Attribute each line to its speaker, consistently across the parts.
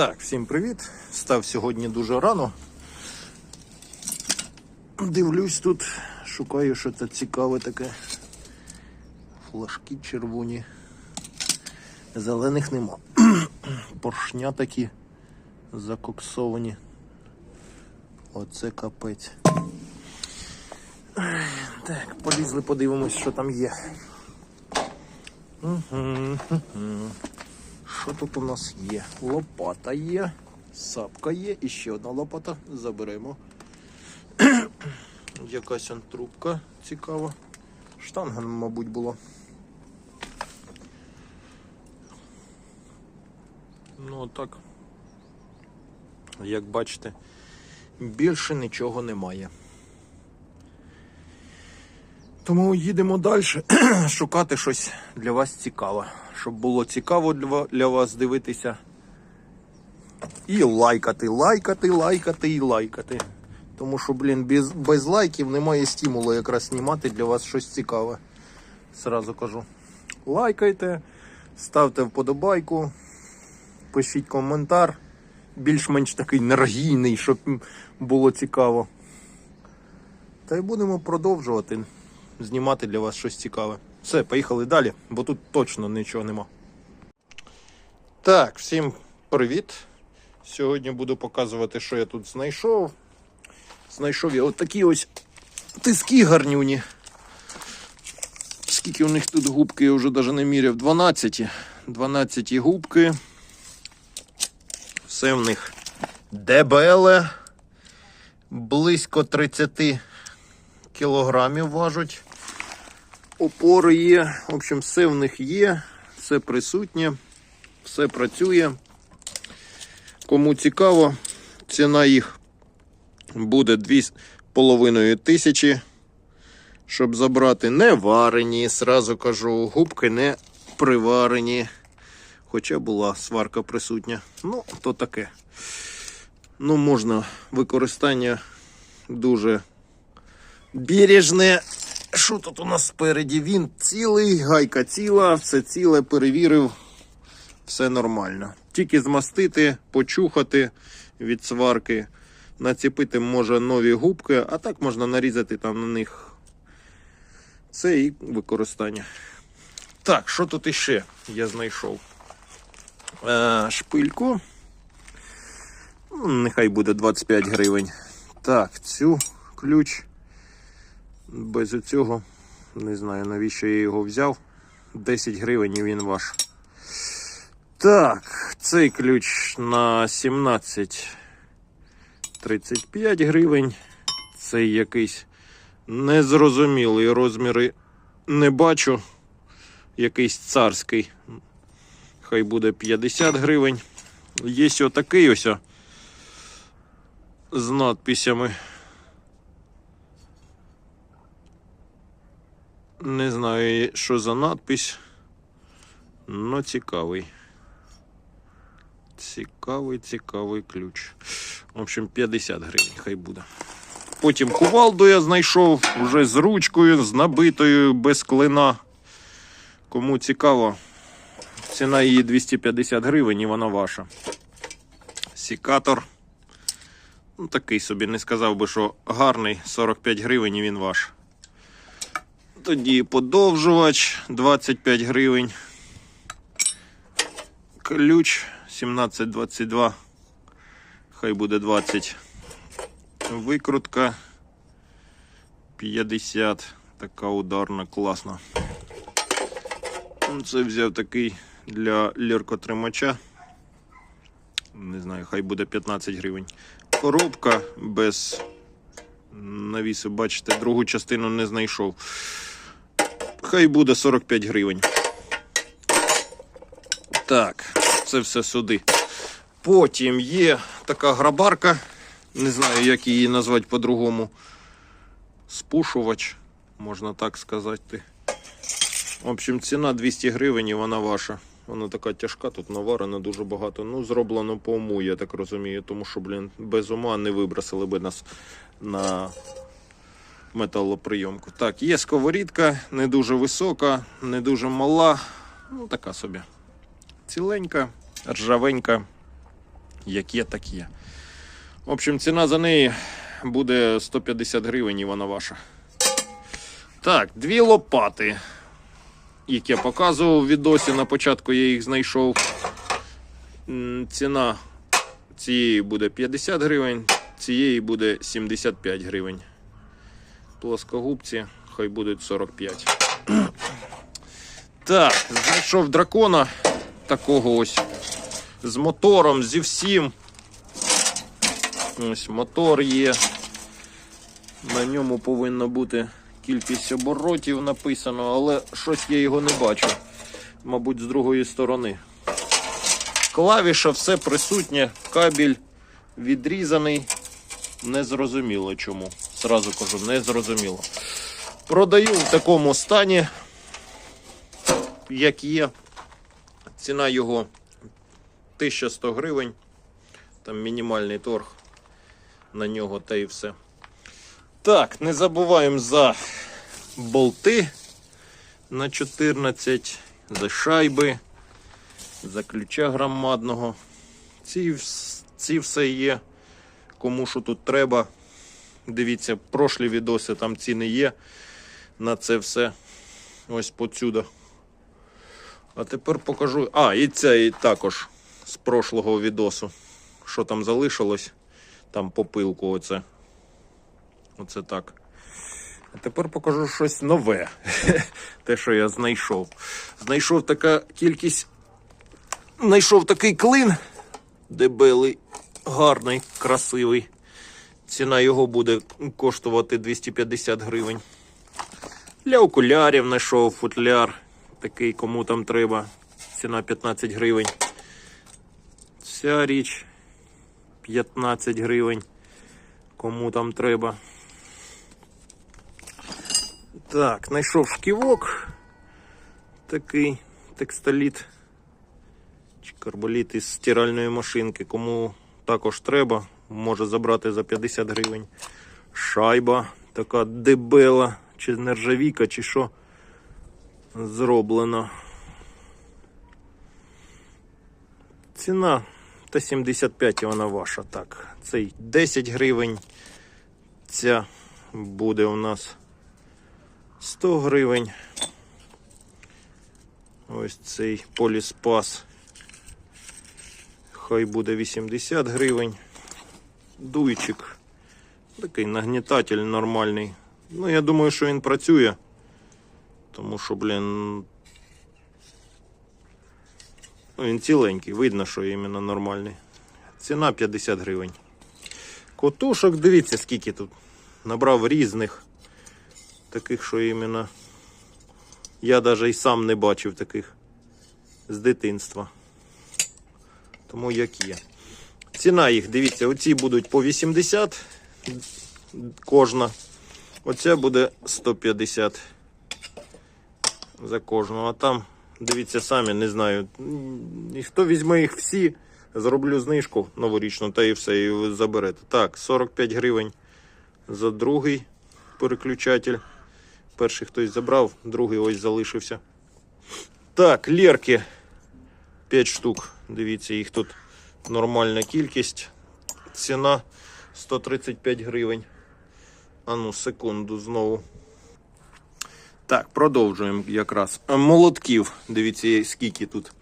Speaker 1: Так, всім привіт. Став сьогодні дуже рано. Дивлюсь тут, шукаю що це цікаве таке. Флажки червоні. Зелених нема. Поршня такі закоксовані. Оце капець. Так, полізли, подивимось, що там є. Угу, угу. Що тут у нас є? Лопата є, сапка є і ще одна лопата. Заберемо. Якась он трубка цікава. Штанга, мабуть, була. Ну так. Як бачите, більше нічого немає. Тому їдемо далі шукати щось для вас цікаве. Щоб було цікаво для вас дивитися. І лайкати, лайкати, лайкати і лайкати. Тому що, блін, без, без лайків немає стимулу якраз знімати для вас щось цікаве. Сразу кажу. Лайкайте, ставте вподобайку, пишіть коментар. Більш-менш такий енергійний, щоб було цікаво. Та й будемо продовжувати знімати для вас щось цікаве. Все, поїхали далі, бо тут точно нічого нема. Так, всім привіт. Сьогодні буду показувати, що я тут знайшов. Знайшов я отакі ось тиски гарнюні. Скільки у них тут губки, я вже навіть не міряв. 12. 12 губки. Все в них ДБЛ. Близько 30 кілограмів важать. Опори є. В общем, все в них є, все присутнє, все працює. Кому цікаво, ціна їх буде 2,5 тисячі. Щоб забрати не варені, сразу кажу, губки не приварені. Хоча була сварка присутня. Ну, то таке. Ну, можна використання дуже бережне. Що тут у нас спереді? Він цілий, гайка ціла, все ціле, перевірив, все нормально. Тільки змастити, почухати від сварки, націпити може нові губки, а так можна нарізати там на них це і використання. Так, що тут іще я знайшов? Е, шпильку. Нехай буде 25 гривень. Так, цю ключ. Без цього не знаю навіщо я його взяв. 10 гривень він ваш. Так, цей ключ на 17 35 гривень. Цей якийсь незрозумілий розміри не бачу. Якийсь царський. Хай буде 50 гривень. Є отакий ось з надписями. Не знаю, що за надпись, но цікавий. Цікавий, цікавий ключ. В общем, 50 гривень хай буде. Потім кувалду я знайшов вже з ручкою, з набитою, без клина. Кому цікаво, ціна її 250 гривень і вона ваша. Сікатор. Ну, такий собі, не сказав би, що гарний, 45 гривень і він ваш. Тоді подовжувач 25 гривень. Ключ 1722. Хай буде 20. Викрутка 50. Така ударна, класна. Це взяв такий для ліркотримача. Не знаю, хай буде 15 гривень. Коробка без навісу, бачите, другу частину не знайшов. Хай буде 45 гривень. Так, це все сюди. Потім є така грабарка. Не знаю, як її назвати по-другому. Спушувач, можна так сказати. В общем, ціна 200 гривень і вона ваша. Вона така тяжка, тут наварено дуже багато. Ну, зроблено по уму, я так розумію, тому що, блін, без ума не вибросили би нас на металоприйомку. Так, є сковорідка, не дуже висока, не дуже мала. Ну, така собі. Ціленька, ржавенька. як є, так є. В общем, ціна за неї буде 150 гривень і вона ваша. Так, дві лопати, які я показував у відосі. На початку я їх знайшов. Ціна цієї буде 50 гривень, цієї буде 75 гривень. Плоскогубці хай будуть 45. Так, знайшов дракона такого ось з мотором, зі всім. Ось мотор є. На ньому повинна бути кількість оборотів написано, але щось я його не бачу. Мабуть, з другої сторони. Клавіша, все присутнє, кабель відрізаний. Незрозуміло чому. Зразу кажу, незрозуміло. Продаю в такому стані, як є. Ціна його 1100 гривень. Там мінімальний торг на нього та і все. Так, не забуваємо за болти на 14, за шайби, за ключа громадного. Ці, ці все є. Кому що тут треба. Дивіться, прошлі відоси там ціни є на це все. Ось подсюда. А тепер покажу. А, і це і також з прошлого відосу. Що там залишилось? Там попилку оце. Оце так. А тепер покажу щось нове. Те, що я знайшов. Знайшов така кількість. Знайшов такий клин дебелий, гарний, красивий. Ціна його буде коштувати 250 гривень. Для окулярів знайшов футляр. Такий, кому там треба. Ціна 15 гривень. Ця річ 15 гривень. Кому там треба. Так, знайшов шківок. Такий текстоліт. Чи карболіт із стиральної машинки. Кому також треба, може забрати за 50 гривень. Шайба така дебела, чи нержавіка, чи що зроблено. Ціна та 75 і вона ваша. Так, цей 10 гривень. Ця буде у нас 100 гривень. Ось цей поліспас. Хай буде 80 гривень. Дуйчик. Такий нагнітатель нормальний. Ну, я думаю, що він працює. Тому що, блін. Ну, він ціленький, видно, що іменно нормальний. Ціна 50 гривень. Котушок, дивіться, скільки тут. Набрав різних. Таких, що іменно. Я навіть і сам не бачив таких з дитинства. Тому як є. Ціна їх, дивіться, оці будуть по 80 кожна. Оця буде 150 за кожну. А там, дивіться самі, не знаю. І хто візьме їх всі, зроблю знижку новорічну та і все, і заберете. Так, 45 гривень за другий переключатель. Перший хтось забрав, другий ось залишився. Так, лірки 5 штук. Дивіться, їх тут нормальна кількість. Ціна 135 гривень. А ну, секунду знову. Так, продовжуємо якраз. Молотків. Дивіться, скільки тут.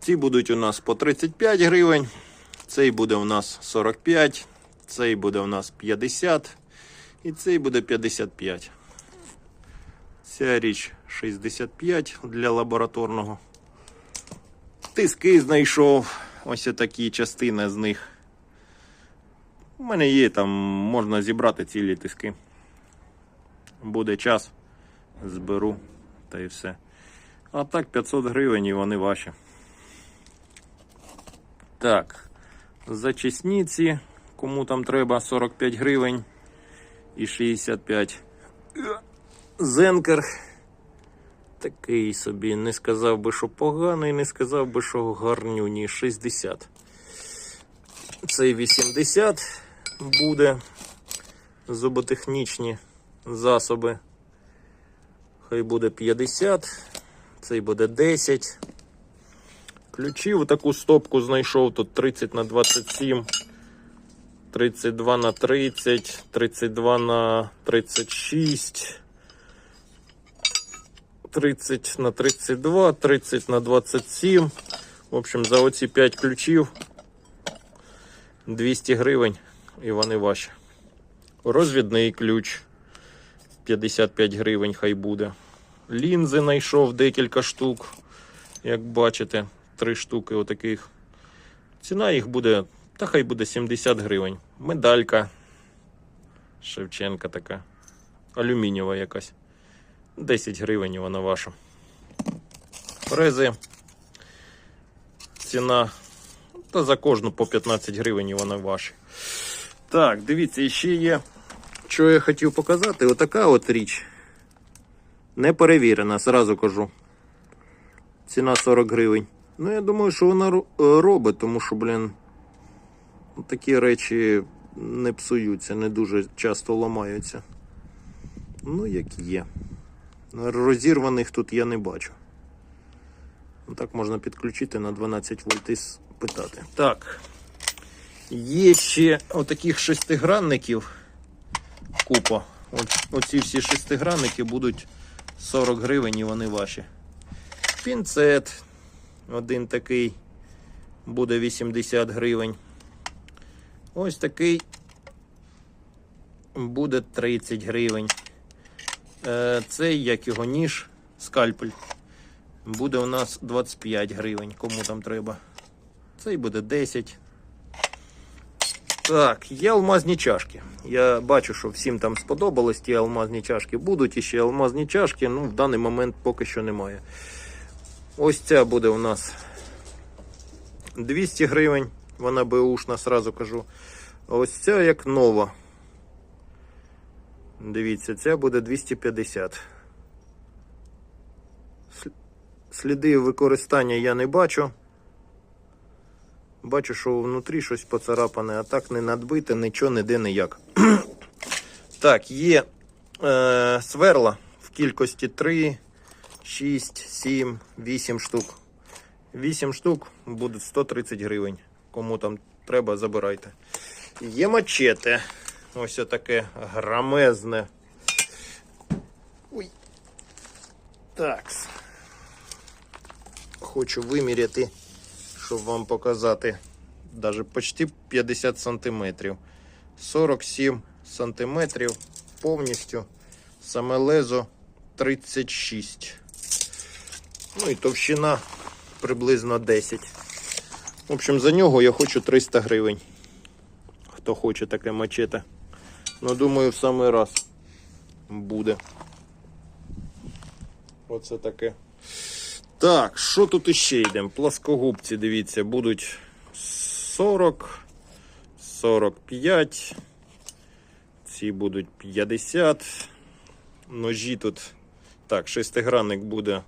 Speaker 1: Ці будуть у нас по 35 гривень. Цей буде у нас 45, цей буде у нас 50 і цей буде 55. Ця річ 65 для лабораторного. Тиски знайшов. Ось такі частини з них. У мене є там, можна зібрати цілі тиски. Буде час, зберу та і все. А так 500 гривень і вони ваші. Так, зачисниці, кому там треба 45 гривень і 65. Зенкер. Такий собі, не сказав би, що поганий, не сказав би, що гарнюні 60. Цей 80 буде. Зуботехнічні засоби. Хай буде 50. Цей буде 10. ключів. Таку стопку знайшов тут 30 на 27, 32 на 30, 32 на 36. 30 на 32, 30 на 27. В общем, за оці 5 ключів 200 гривень і вони ваші. Розвідний ключ 55 гривень хай буде. Лінзи знайшов декілька штук. Як бачите, три штуки отаких. Ціна їх буде, та хай буде 70 гривень. Медалька Шевченка така. Алюмінієва якась. 10 гривень вона ваша. Фрези. Ціна. Та за кожну по 15 гривень вона ваша. Так, дивіться, ще є. Що я хотів показати, отака от річ. Не перевірена, зразу кажу. Ціна 40 гривень. Ну, я думаю, що вона е, робить, тому що, блін, такі речі не псуються, не дуже часто ламаються. Ну, як є. Розірваних тут я не бачу. Ну, Так можна підключити на 12 вольт і спитати. Так. Є ще отаких шестигранників купа. Оці всі шестигранники будуть 40 гривень і вони ваші. Пінцет один такий буде 80 гривень. Ось такий буде 30 гривень. Е, Цей, як його ніж, скальпель, буде у нас 25 гривень, кому там треба. Цей буде 10. Так, є алмазні чашки. Я бачу, що всім там сподобалось ті алмазні чашки. Будуть іще алмазні чашки, ну в даний момент поки що немає. Ось ця буде у нас 200 гривень. Вона беушна, сразу кажу. Ось ця як нова. Дивіться, ця буде 250. Сліди використання я не бачу. Бачу, що внутрі щось поцарапане, а так не надбите, нічого ніде ніяк. так, є е, сверла в кількості 3, 6, 7, 8 штук. 8 штук будуть 130 гривень. Кому там треба, забирайте. Є мачете. Ось таке грамезне. Ой. Так. Хочу виміряти, щоб вам показати. Даже почти 50 сантиметрів. 47 сантиметрів повністю. Саме лезо 36. Ну і товщина приблизно 10. В общем, за нього я хочу 300 гривень. Хто хоче таке мачете. Ну, думаю, в самий раз буде. Оце таке. Так, що тут іще йдемо? Пласкогубці, дивіться, будуть 40, 45. Ці будуть 50. Ножі тут. Так, шестигранник буде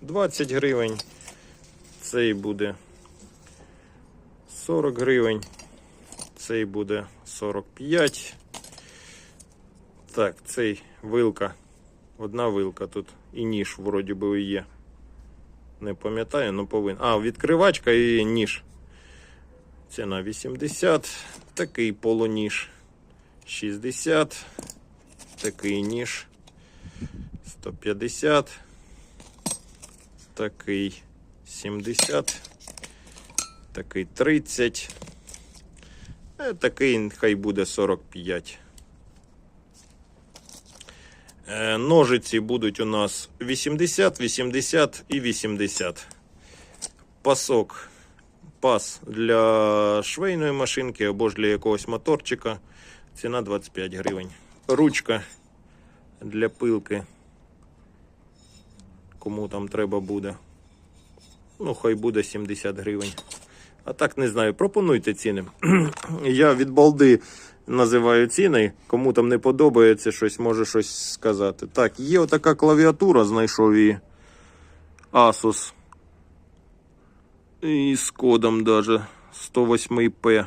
Speaker 1: 20 гривень. Цей буде 40 гривень. Цей буде 45. Так, цей вилка. Одна вилка тут. І ніж вроді би є. Не пам'ятаю, але повинен. А, відкривачка і ніж. Ціна 80. Такий полуніж 60. Такий ніж 150. Такий 70. Такий 30. Е, Такий хай буде 45. Е, Ножиці будуть у нас 80, 80 і 80. Пасок. Пас для швейної машинки або ж для якогось моторчика. Ціна 25 гривень. Ручка для пилки. Кому там треба буде. Ну, хай буде 70 гривень. А так не знаю, пропонуйте ціни. Я від балди називаю ціни. Кому там не подобається щось, може щось сказати. Так, є отака клавіатура, знайшов її. Asus. І з кодом даже 108P.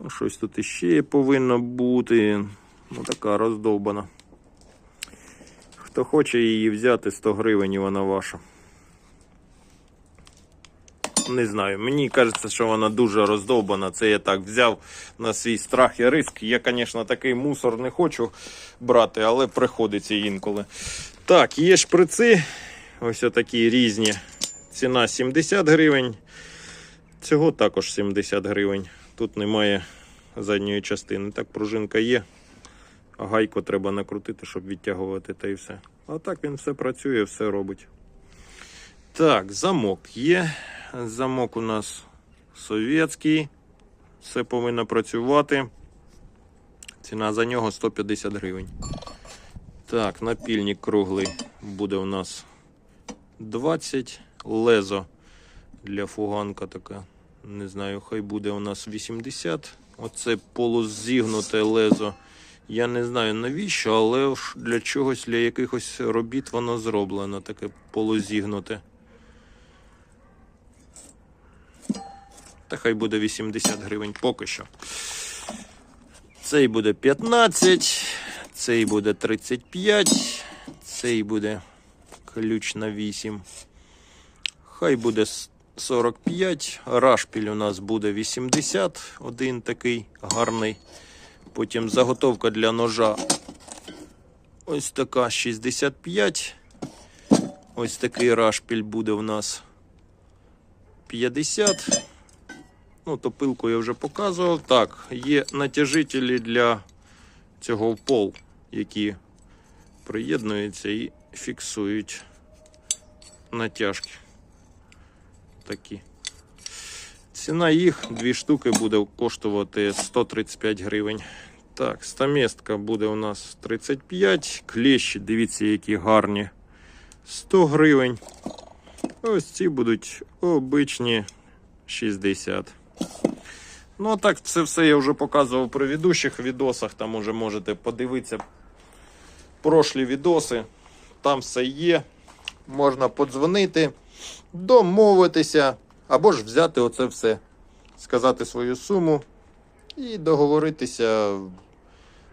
Speaker 1: Ну, Щось тут іще повинно бути. Ну, така роздовбана. Хто хоче її взяти, 100 гривень вона ваша. Не знаю. Мені кажеться, що вона дуже роздовбана. Це я так взяв на свій страх і риск. Я, звісно, такий мусор не хочу брати, але приходиться інколи. Так, є шприци. Ось такі різні. Ціна 70 гривень. Цього також 70 гривень. Тут немає задньої частини. Так, пружинка є. А гайку треба накрутити, щоб відтягувати та і все. А так він все працює, все робить. Так, замок є. Замок у нас совєтський. Все повинно працювати. Ціна за нього 150 гривень. Так, напільник круглий буде у нас 20. Лезо для фуганка така. Не знаю, хай буде у нас 80. Оце полузігнуте лезо. Я не знаю навіщо, але для чогось, для якихось робіт воно зроблено, таке полузігнуте. Та хай буде 80 гривень поки що. Цей буде 15, цей буде 35, цей буде ключ на 8. Хай буде 45. Рашпіль у нас буде 80, один такий гарний. Потім заготовка для ножа. Ось така 65. Ось такий рашпіль буде у нас 50. Ну, то пилку я вже показував. Так, є натяжителі для цього в пол, які приєднуються і фіксують натяжки. Такі. Ціна їх дві штуки буде коштувати 135 гривень. Так, стаместка буде у нас 35. Клещі, дивіться, які гарні. 100 гривень. Ось ці будуть обичні 60. Ну, а так, це все я вже показував при ведущих відосах. Там уже можете подивитися прошлі відоси. Там все є. Можна подзвонити, домовитися, або ж взяти оце все, сказати свою суму і договоритися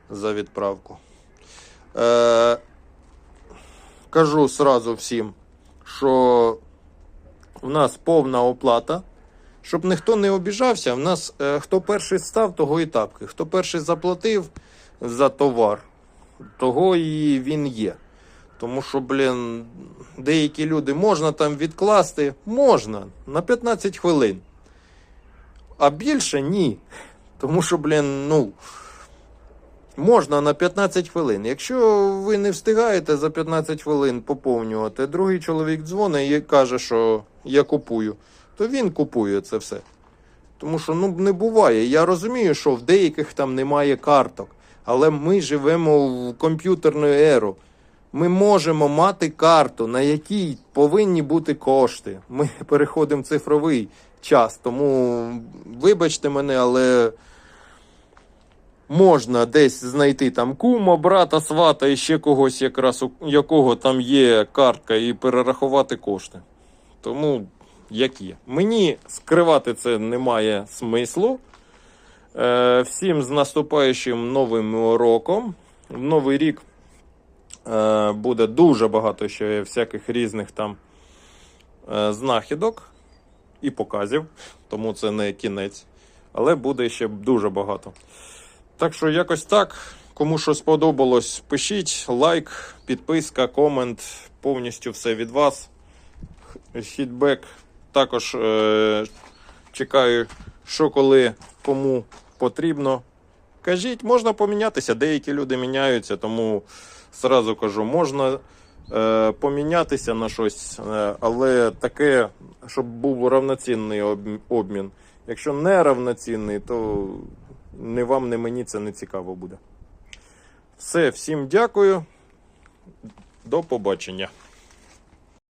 Speaker 1: за відправку. Е, кажу сразу всім, що в нас повна оплата. Щоб ніхто не обіжався, в нас е, хто перший став, того і тапки. Хто перший заплатив за товар, того і він є. Тому що, блін, деякі люди можна там відкласти, можна на 15 хвилин. А більше ні. Тому що, блін, ну. Можна на 15 хвилин. Якщо ви не встигаєте за 15 хвилин поповнювати, другий чоловік дзвонить і каже, що я купую, то він купує це все. Тому що ну не буває. Я розумію, що в деяких там немає карток, але ми живемо в комп'ютерну еру. Ми можемо мати карту, на якій повинні бути кошти. Ми переходимо в цифровий час. Тому вибачте мене, але можна десь знайти там кума, брата, свата і ще когось, якраз у якого там є картка, і перерахувати кошти. Тому як є. Мені скривати це немає смислу. Е, всім з наступаючим новим роком. В новий рік е, буде дуже багато ще всяких різних там е, знахідок і показів, тому це не кінець. Але буде ще дуже багато. Так що якось так. Кому що сподобалось, пишіть лайк, підписка, комент, повністю все від вас. Фідбек. Також е, чекаю, що коли кому потрібно. Кажіть, можна помінятися. Деякі люди міняються, тому зразу кажу, можна е, помінятися на щось, е, але таке, щоб був равноцінний обмін. Якщо не равноцінний, то не вам, не мені це не цікаво буде. Все, всім дякую. До побачення.